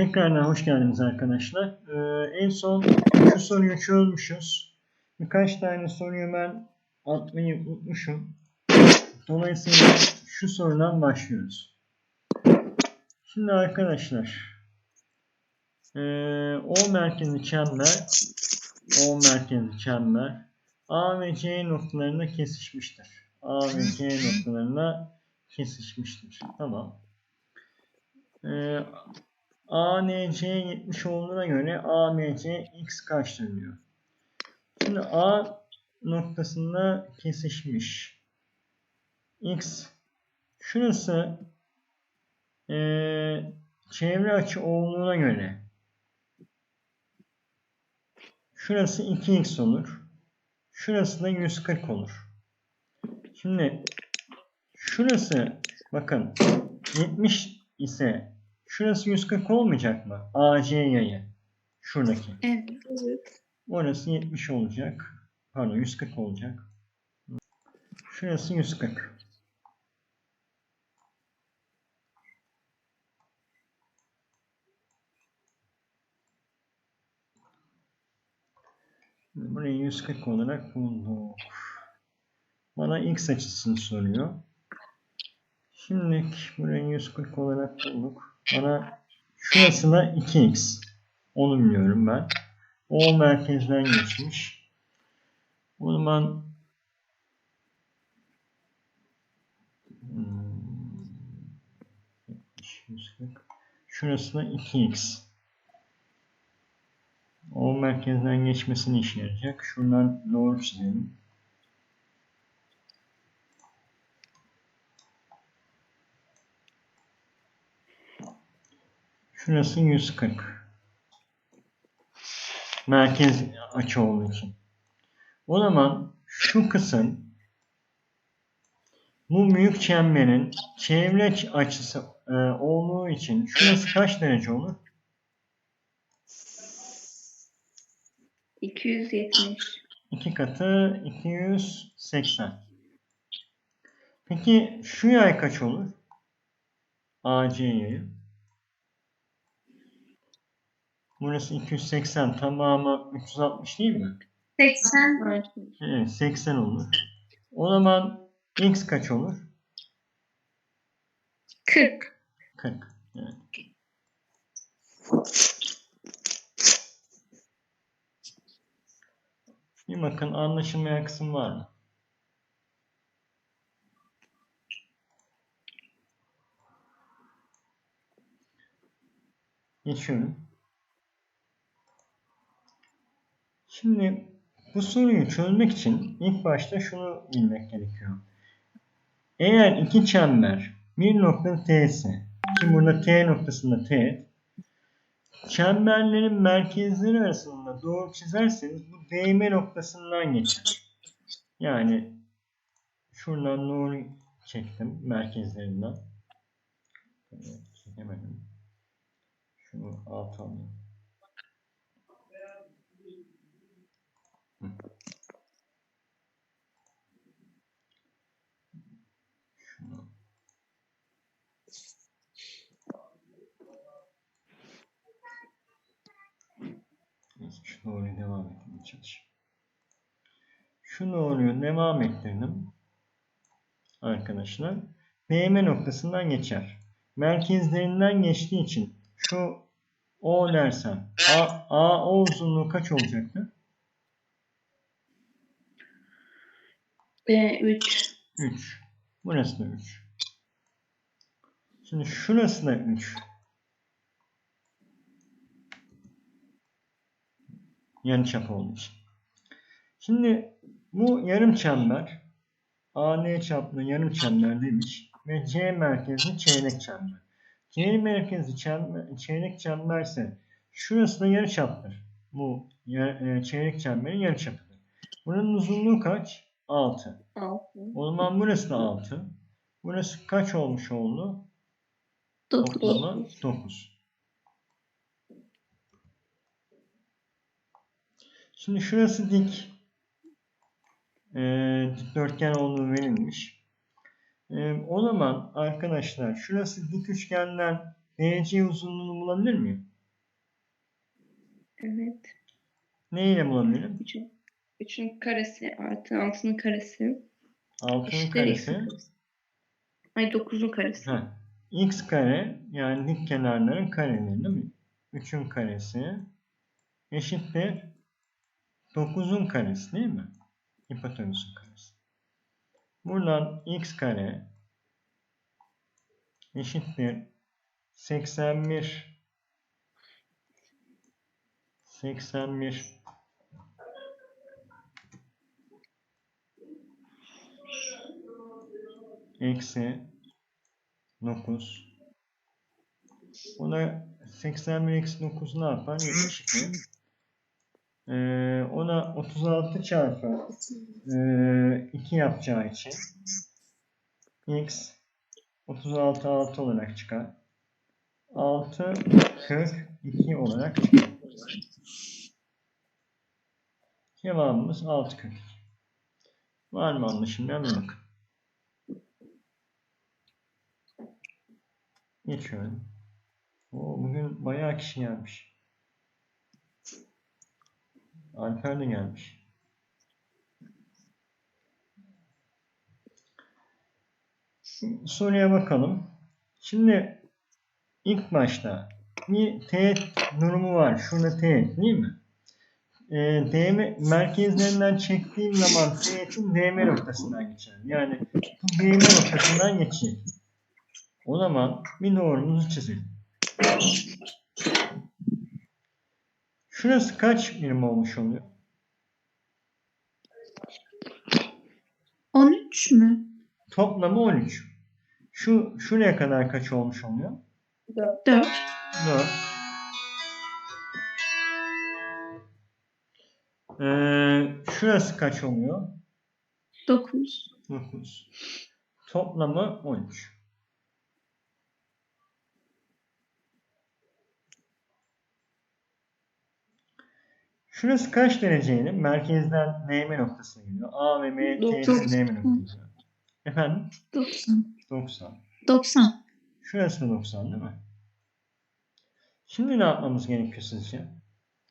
Tekrardan hoş geldiniz arkadaşlar. Ee, en son şu soruyu çözmüşüz. Birkaç tane soruyu ben atmayı unutmuşum. Dolayısıyla şu sorudan başlıyoruz. Şimdi arkadaşlar ee, O merkezli çember O merkezli çember A ve C noktalarında kesişmiştir. A ve C noktalarında kesişmiştir. Tamam. Ee, ANC 70 olduğuna göre AMC x kaçtır diyor. Şimdi A noktasında kesişmiş. X şurası eee, çevre açı olduğuna göre şurası 2x olur. Şurası da 140 olur. Şimdi şurası bakın 70 ise şurası 140 olmayacak mı? AC yayı. Şuradaki. Evet. Orası 70 olacak. Pardon 140 olacak. Şurası 140. Burayı 140 olarak bulduk. Bana x açısını soruyor. Şimdi burayı 140 olarak bulduk. Bana şurası da 2x. Onu biliyorum ben. O merkezden geçmiş. O zaman 140. Şurası da 2x. O merkezden geçmesini işe yarayacak. Şuradan doğru çizelim. Şurası 140. Merkez açı olduğu için. O zaman şu kısım bu büyük çemberin çevre açısı e, olduğu için şurası kaç derece olur? 270. 2 katı 280. Peki şu yay kaç olur? AC yayı. Burası 280 tamamı 360 değil mi? 80. Evet 80 olur. O zaman x kaç olur? 40. 40. Evet. Bir bakın anlaşılmayan kısım var mı? Geçiyorum. Şimdi bu soruyu çözmek için ilk başta şunu bilmek gerekiyor. Eğer iki çember bir nokta T ise ki burada T noktasında T çemberlerin merkezleri arasında doğru çizerseniz bu değme noktasından geçer. Yani şuradan doğru çektim merkezlerinden. Çekemedim. Şunu alt alayım. Hı. Şunu Neyse şu doğruyu çalışayım. Şu doğruyu devam ettirdim. Arkadaşlar. Değme noktasından geçer. Merkezlerinden geçtiği için şu O dersem A, A O uzunluğu kaç olacaktı? Ve 3. 3. Burası da 3. Şimdi şurası da 3. Yarıçap olduğu için. Şimdi bu yarım çember AN çaplı yarım çember demiş ve C merkezli çeyrek çember. C merkezli çember, çeyrek çemberse şurası da yarıçaptır. Bu ya- e, çeyrek çemberin yarıçapıdır. Buranın uzunluğu kaç? 6. 6. O zaman burası da 6. Burası kaç olmuş oldu? 9. Toplamı 9. Şimdi şurası dik. Ee, dikdörtgen olduğu verilmiş. Ee, o zaman arkadaşlar şurası dik üçgenden DC uzunluğunu bulabilir miyim? Evet. Ne ile bulabilirim? Üçün, üçün karesi artı altının karesi. 6'nın Eşittir x'in karesi. karesi. Ay dokuzun karesi. Ha. X kare yani dik kenarların kareleri değil mi? 3'ün karesi eşittir 9'un karesi değil mi? Hipotenüsün karesi. Buradan x kare eşittir 81 81 eksi 9 ona 81 eksi 9 ne yapar? 72 ee, ona 36 çarpı ee, 2 yapacağı için x 36 6 olarak çıkar. 6 42 olarak çıkar. Cevabımız 6 42. Var mı anlaşılmayan bakın. Geçiyorum. Oo, bugün bayağı kişi gelmiş. Alper de gelmiş. Soruya bakalım. Şimdi ilk başta bir teğet durumu var. Şurada teğet değil mi? Ee, DM merkezlerinden çektiğim zaman teğetin DM noktasından geçer. Yani bu DM noktasından geçecek. O zaman bir doğrumuzu çizelim. Şurası kaç birim olmuş oluyor? 13 mü? Toplamı 13. Şu şuraya kadar kaç olmuş oluyor? 4. 4. Ee, şurası kaç oluyor? 9. 9. Toplamı 13. Şurası kaç dereceydi? Merkezden DM noktasına gidiyor. A ve M teğeti DM noktasına. Efendim? 90. 90. 90. Şurası da 90 değil mi? Şimdi ne yapmamız gerekiyor sizce?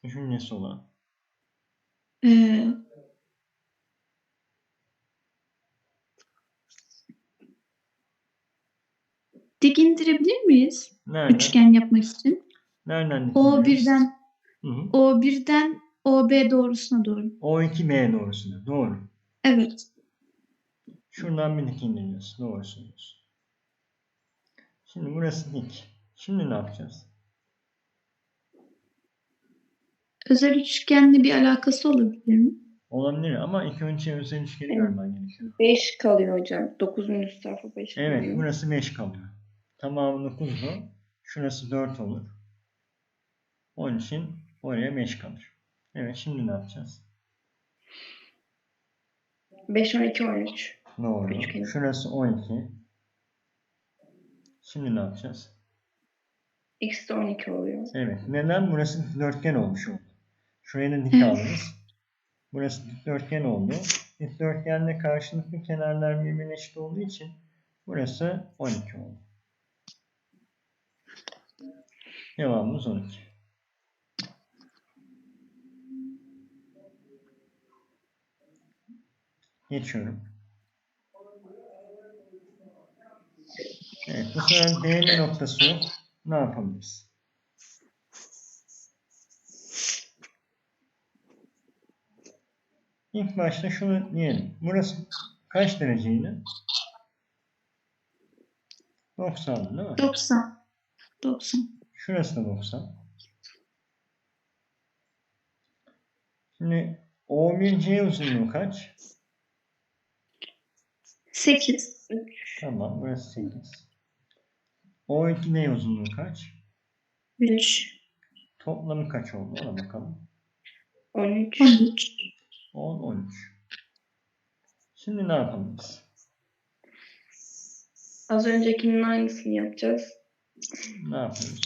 Düşüncesi olan. Ee, dik indirebilir miyiz? Nereden? Üçgen yapmak için. Nereden O birden Hı hı. O birden OB doğrusuna doğru. O2B doğrusuna. Doğru. Evet. Şuradan bir dik indiriyoruz. Doğru söylüyorsun. Şimdi burası dik. Şimdi ne yapacağız? Özel üçgenle bir alakası olabilir mi? Olabilir ama ilk önce özel üçgeni Evet. görmen gerekiyor. 5 kalıyor hocam. 9'un üst tarafı 5 Evet, kalıyor. burası 5 kalıyor. Tamamı 9'du. Şurası 4 olur. Onun için oraya 5 kalır. Evet, şimdi ne yapacağız? 5, 12, 13. Doğru. Üçgen. Şurası 12. Şimdi ne yapacağız? X de 12 oluyor. Evet. Neden? Burası dikdörtgen olmuş oldu. Şuraya da dik aldınız. Burası dikdörtgen oldu. Dikdörtgenle karşılıklı kenarlar birbirine eşit olduğu için burası 12 oldu. Cevabımız 12. Geçiyorum. Evet, bu sefer DM noktası yok. Ne yapabiliriz? İlk başta şunu diyelim. Burası kaç dereceydi? 90 değil mi? 90. 90. Şurası da 90. Şimdi O1C uzunluğu kaç? 8. Tamam burası 8. O2D uzunluğu kaç? 3. Toplamı kaç oldu? Ona bakalım. 13. 13. 10, 13. Şimdi ne yapabiliriz? Az öncekinin aynısını yapacağız. Ne yapıyoruz?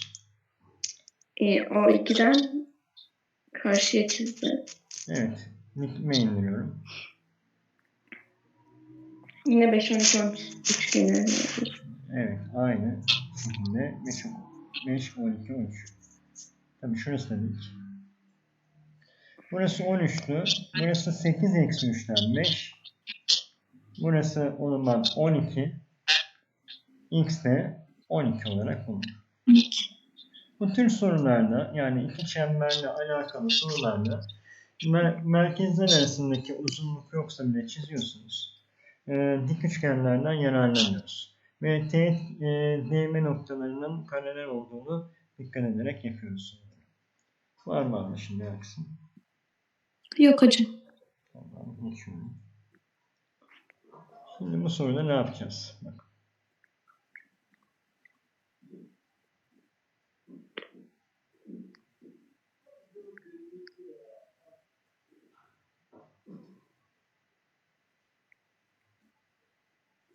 Ee, o 2'den karşıya çizdi. Evet. Dikme indiriyorum. Yine 5, 12, 13 üçgeni yapıyoruz. Evet. Aynı şekilde meşhur. 5, 12, 13. Tabii şurası da dik. Burası 13'tü. Burası 8 eksi 3'ten 5. Burası o zaman 12. X de 12 olarak bulunur. 12. Bu tür sorularda yani iki çemberle alakalı sorularda mer- merkezler arasındaki uzunluk yoksa bile çiziyorsunuz. Ee, dik üçgenlerden yararlanıyoruz. Ve T, e, DM noktalarının kareler olduğunu dikkat ederek yapıyoruz. Var mı anlaşılmayan kısım? Yok hocam. Tamam, geçiyorum. Şimdi bu soruda ne yapacağız?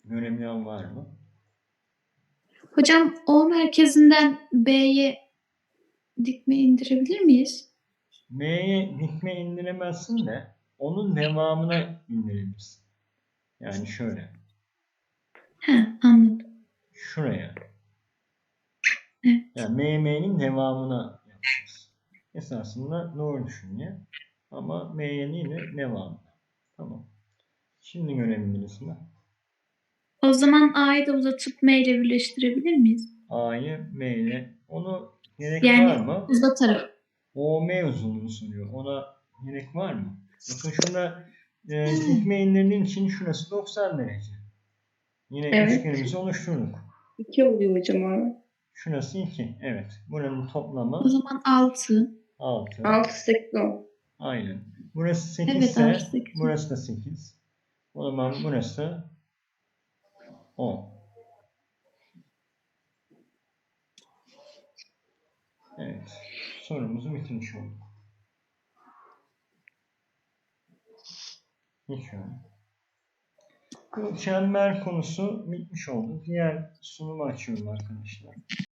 Göremeyen var mı? Hocam O merkezinden B'ye dikme indirebilir miyiz? M'ye dikme indiremezsin de onun devamına indirebilirsin. Yani şöyle. He anladım. Şuraya. Evet. Yani MM'nin devamına yapacağız. Esasında doğru düşünüyor. Ama de devamına. Tamam. Şimdi görebiliriz? O zaman A'yı da uzatıp M ile birleştirebilir miyiz? A'yı M ile. Onu gerek Yani- var mı? Uzatarak. OM uzunluğunu soruyor. Ona gerek var mı? Bakın şurada e, dikme indirdiğin için şurası 90 derece. Yine Evet. üçgenimizi oluşturduk. 2 oluyor hocam abi. Şurası 2. Evet. Buranın toplamı O zaman 6. 6. 6, 8, 10. Aynen. Burası 8 Evet, ise altı, sekiz. burası da 8. O zaman burası 10. Evet. Sorumuzu bitirmiş olduk. Geçiyorum. Çember konusu bitmiş oldu. Diğer sunumu açıyorum arkadaşlar.